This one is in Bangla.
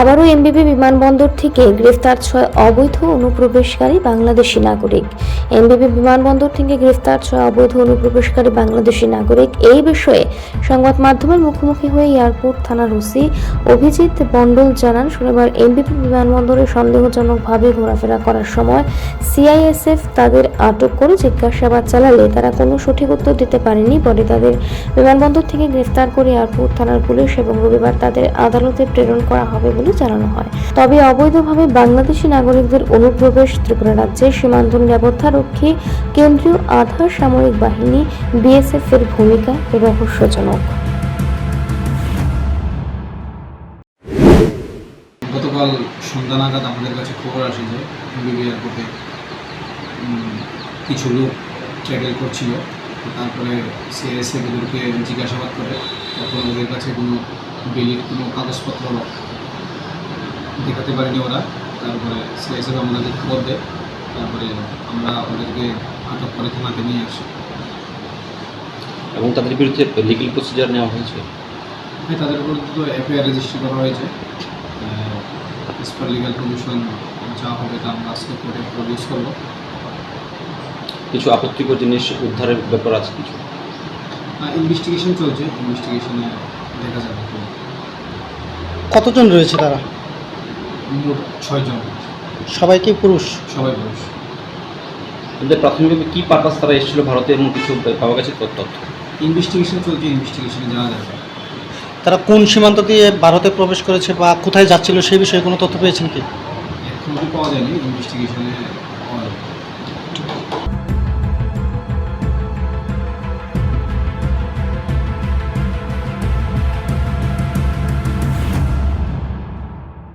আবারও এমবিবি বিমানবন্দর থেকে গ্রেফতার ছয় অবৈধ অনুপ্রবেশকারী বাংলাদেশি নাগরিক। এমবিবি বিমানবন্দর থেকে গ্রেফতার ছয় অবৈধ অনুপ্রবেশকারী বাংলাদেশি নাগরিক। এই বিষয়ে সংবাদ মাধ্যমের মুখোমুখি হয়ে এয়ারপোর্ট থানার ওসি অভিজিৎ মণ্ডল জানান, শনিবার এমবিবি বিমানবন্দরে সন্দেহজনকভাবে ঘোরাফেরা করার সময় সিআইএসএফ তাদের আটক করে জিজ্ঞাসাবাদ চালালে তারা কোনো সঠিক উত্তর দিতে পারেনি। পরে তাদের বিমানবন্দর থেকে গ্রেফতার করে এয়ারপোর্ট থানার পুলিশ এবং রবিবার তাদের আদালতে প্রেরণ করা হবে বলে জানানো হয়। তবে অবৈধভাবে বাংলাদেশি নাগরিকদের অনুপ্রবেশ, ত্রিপুরা রাজ্যের সীমান্ত নিরাপত্তা রক্ষী কেন্দ্রীয় আধার সামরিক বাহিনী বিএসএফ এর ভূমিকা রহস্যজনক। গতকাল সন্ধ্যা নাগাদ আমাদের কাছে খবর আসে যে বিবি এয়ারপোর্টে কিছু লোক ট্র্যাভেল করছিল। তারপরে সিআইএসএফ ওদেরকে জিজ্ঞাসাবাদ করে। তখন ওদের কাছে কোনো বিলির কোনো কাগজপত্র দেখাতে পারেনি ওরা। তারপরে সিআইএসএফ আমাদেরকে খবর দেয়। তারপরে আমরা ওদেরকে আটক করে থানাতে নিয়ে আসি। এবং তাদের বিরুদ্ধে লিগেল প্রসিজার নেওয়া হয়েছে? হ্যাঁ তাদের উপর তো এফআইআর রেজিস্ট্রি করা হয়েছে। এস পার লিগাল কমিশন যা হবে তা আমরা আজকে কোর্টে প্রডিউস করব। কিছু আপত্তিকর জিনিস উদ্ধারের ব্যাপার আছে কিছু? ইনভেস্টিগেশন চলছে। ইনভেস্টিগেশনে দেখা যাবে। কতজন রয়েছে তারা? মোট ছয়জন। সবাই কি পুরুষ? সবাই পুরুষ। তাদের প্রাথমিকভাবে কী পারপাস তারা এসেছিল ভারতে এবং কিছু পাওয়া গেছে তো তথ্য? ইনভেস্টিগেশন চলছে ইনভেস্টিগেশনে যাওয়া যাবে। তারা কোন সীমান্ত দিয়ে ভারতে প্রবেশ করেছে বা কোথায় যাচ্ছিল সেই বিষয়ে কোনো তথ্য পেয়েছেন কি? এখন পাওয়া যায়নি ইনভেস্টিগেশনে